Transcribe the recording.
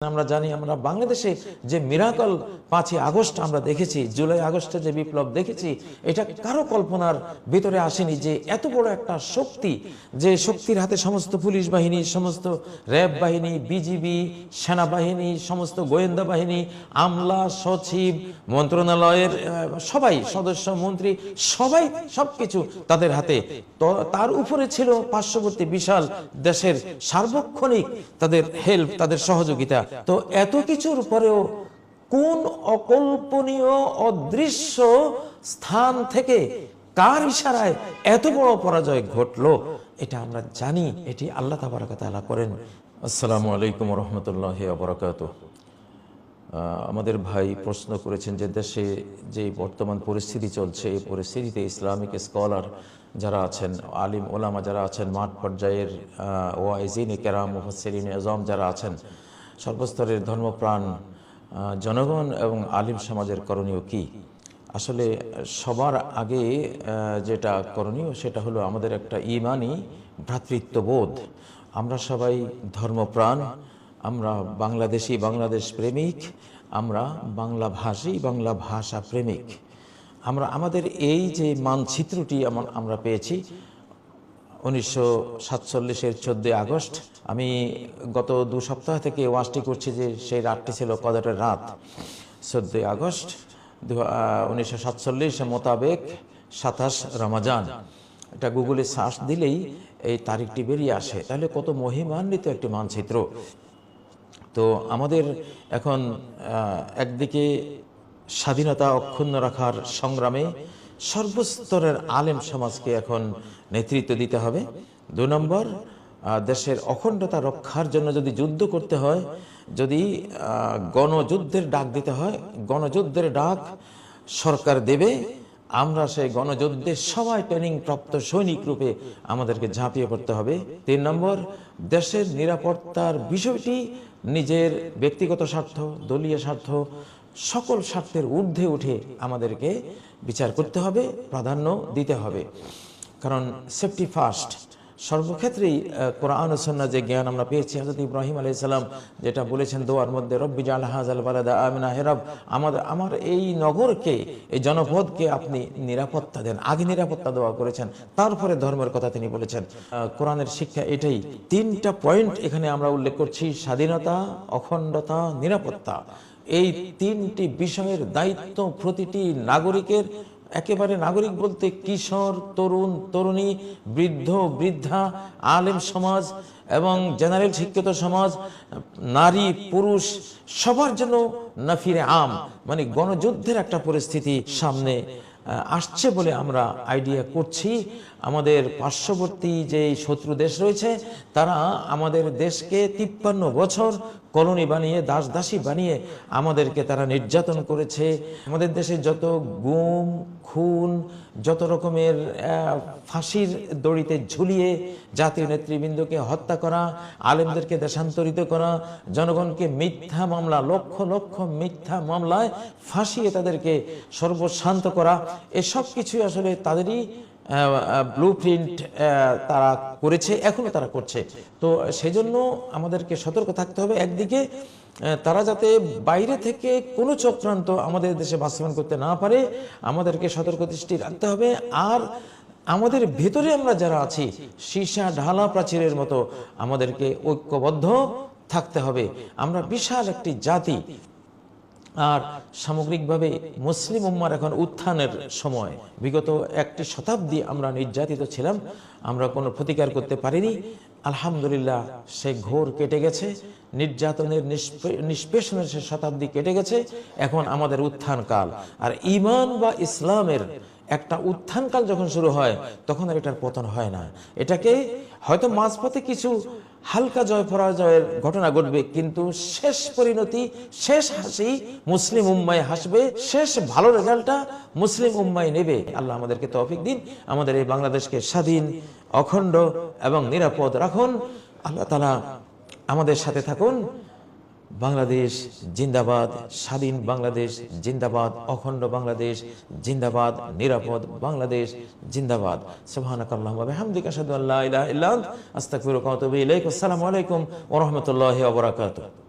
আমরা জানি, আমরা বাংলাদেশে যে মিরাকল পাঁচই আগস্ট আমরা দেখেছি, জুলাই আগস্টে যে বিপ্লব দেখেছি, এটা কারও কল্পনার ভিতরে আসেনি যে এত বড় একটা শক্তি, যে শক্তির হাতে সমস্ত পুলিশ বাহিনী, সমস্ত র্যাব বাহিনী, বিজিবি, সেনাবাহিনী, সমস্ত গোয়েন্দা বাহিনী, আমলা, সচিব, মন্ত্রণালয়ের সবাই, সদস্য, মন্ত্রী, সবাই সবকিছু তাদের হাতে। তার উপরে ছিল পার্শ্ববর্তী বিশাল দেশের সার্বক্ষণিক তাদের হেল্প তাদের সহযোগিতা। তো এত কিছুর পরেও কোন অকল্পনীয় অদৃশ্য স্থান থেকে কার ইশারায় এত বড় পরাজয় ঘটলো এটা আমরা জানি এটি আল্লাহ তাবারাকাতালা করেন। আসসালামু আলাইকুম রহমতুল্লাহ বরকাত আমাদের ভাই প্রশ্ন করেছেন যে দেশে যে বর্তমান পরিস্থিতি চলছে এই পরিস্থিতিতে ইসলামিক স্কলার যারা আছেন আলিম ওলামা যারা আছেন মাঠ পর্যায়ের ওয়াইজিন কেরাম মুফসরিন এজম যারা আছেন সর্বস্তরের ধর্মপ্রাণ জনগণ এবং আলিম সমাজের করণীয় কি? আসলে সবার আগে যেটা করণীয় সেটা হলো আমাদের একটা ইমানি ভ্রাতৃত্ববোধ। আমরা সবাই ধর্মপ্রাণ, আমরা বাংলাদেশি বাংলাদেশ প্রেমিক, আমরা বাংলা ভাষী বাংলা ভাষা প্রেমিক। আমরা, আমাদের এই যে মানচিত্রটি আমা- আমরা পেয়েছি উনিশশো সাতচল্লিশের চোদ্দই আগস্ট আমি গত দু সপ্তাহ থেকে ওয়াজটি করছি যে সেই রাতটি ছিল কদরের রাত। চোদ্দই আগস্ট উনিশশো সাতচল্লিশ মোতাবেক সাতাশ রমাজান। এটা গুগলে সার্চ দিলেই এই তারিখটি বেরিয়ে আসে। তাহলে কত মহিমান্বিত একটি মানচিত্র। তো আমাদের এখন একদিকে স্বাধীনতা অক্ষুণ্ণ রাখার সংগ্রামে সর্বস্তরের আলেম সমাজকে এখন নেতৃত্ব দিতে হবে। দু নম্বর দেশের অখণ্ডতা রক্ষার জন্য যদি যুদ্ধ করতে হয়, যদি গণযুদ্ধের ডাক দিতে হয়, গণযুদ্ধের ডাক সরকার দেবে, আমরা সেই গণযুদ্ধে সবাই ট্রেনিং প্রাপ্ত সৈনিক রূপে আমাদেরকে ঝাঁপিয়ে পড়তে হবে। তিন নম্বর, দেশের নিরাপত্তার বিষয়টি নিজের ব্যক্তিগত স্বার্থ, দলীয় স্বার্থ সকল স্বার্থের ঊর্ধ্বে উঠে আমাদেরকে বিচার করতে হবে, প্রাধান্য দিতে হবে। কারণ সেফটি ফার্স্ট সর্বক্ষেত্রেই কোরআন ও সুন্নাহ যে জ্ঞান আমরা পেয়েছি, হযরত ইব্রাহিম আলাইহিস সালাম যেটা বলেছেন, দোয়ার মধ্যে রব্বি জাল হাজাল বালাদা আমিনা হেরব আমাদের আমার এই নগরকে, এই জনপদকে আপনি নিরাপত্তা দেন। আগে নিরাপত্তা দেওয়া করেছেন, তারপরে ধর্মের কথা তিনি বলেছেন। কোরআনের শিক্ষা এটাই। তিনটা পয়েন্ট এখানে আমরা উল্লেখ করছি, স্বাধীনতা, অখণ্ডতা, নিরাপত্তা। এই তিনটি বিষয়ের দায়িত্ব প্রতিটি নাগরিকের। একেবারে নাগরিক বলতে কিশোর, তরুণ, তরুণী, বৃদ্ধ, বৃদ্ধা, আলেম সমাজ এবং জেনারেল শিক্ষিত সমাজ, নারী, পুরুষ, সবার জন্য নাফিরে আম মানে গণযুদ্ধের একটা পরিস্থিতি সামনে আসছে বলে আমরা আইডিয়া করছি। আমাদের পার্শ্ববর্তী যে শত্রু দেশ রয়েছে, তারা আমাদের দেশকে তিপ্পান্ন বছর কলোনি বানিয়ে দাস দাসী বানিয়ে আমাদেরকে তারা নির্যাতন করেছে। আমাদের দেশে যত গুম, খুন, যত রকমের ফাঁসির দড়িতে ঝুলিয়ে জাতীয় নেতৃবৃন্দকে হত্যা করা, আলেমদেরকে দেশান্তরিত করা, জনগণকে মিথ্যা মামলা, লক্ষ লক্ষ মিথ্যা মামলায় ফাঁসিয়ে তাদেরকে সর্বশান্ত করা, এসব কিছুই আসলে তাদেরই ব্লু প্রিন্ট তারা করেছে এখনও তারা করছে। তো সেজন্য আমাদেরকে সতর্ক থাকতে হবে। একদিকে তারা যাতে বাইরে থেকে কোনো চক্রান্ত আমাদের দেশে বাস্তবায়ন করতে না পারে, আমাদেরকে সতর্ক দৃষ্টি রাখতে হবে। আর আমাদের ভেতরে আমরা যারা আছি, সীসা ঢালা প্রাচীরের মতো আমাদেরকে ঐক্যবদ্ধ থাকতে হবে। আমরা বিশাল একটি জাতি আর সামগ্রিকভাবে মুসলিম উম্মার এখন উত্থানের সময়। বিগত একটি শতাব্দী আমরা নির্যাতিত ছিলাম, আমরা কোনো প্রতিকার করতে পারিনি। আলহামদুলিল্লাহ, সে ঘোর কেটে গেছে, নির্যাতনের নিষ্পেষণের সে শতাব্দী কেটে গেছে, এখন আমাদের উত্থান কাল আর ইমান বা ইসলামের একটা উত্থানকাল যখন শুরু হয়, তখন আর এটার পতন হয় না। এটাকে হয়তো মাঝপথে কিছু হালকা জয় পরাজয়ের ঘটনা ঘটবে, কিন্তু শেষ পরিণতি, শেষ হাসি মুসলিম উম্মায় হাসবে, শেষ ভালো রেজাল্টটা মুসলিম উম্মায় নেবে। আল্লাহ আমাদেরকে তৌফিক দিন, আমাদের এই বাংলাদেশকে স্বাধীন, অখণ্ড এবং নিরাপদ রাখুন। আল্লাহ তালা আমাদের সাথে থাকুন। বাংলাদেশ জিন্দাবাদ, স্বাধীন বাংলাদেশ জিন্দাবাদ, অখণ্ড বাংলাদেশ জিন্দাবাদ, নিরাপদ বাংলাদেশ জিন্দাবাদ। সুবহানাকাল্লাহুম্মা ওয়া বিহামদিকা আশহাদু আল্লা ইলাহা ইল্লা আনতা, আস্তাগফিরুকা ওয়া আতুবু ইলাইক। আসসালামু আলাইকুম ওয়া রাহমাতুল্লাহি ওয়া বারাকাতুহু।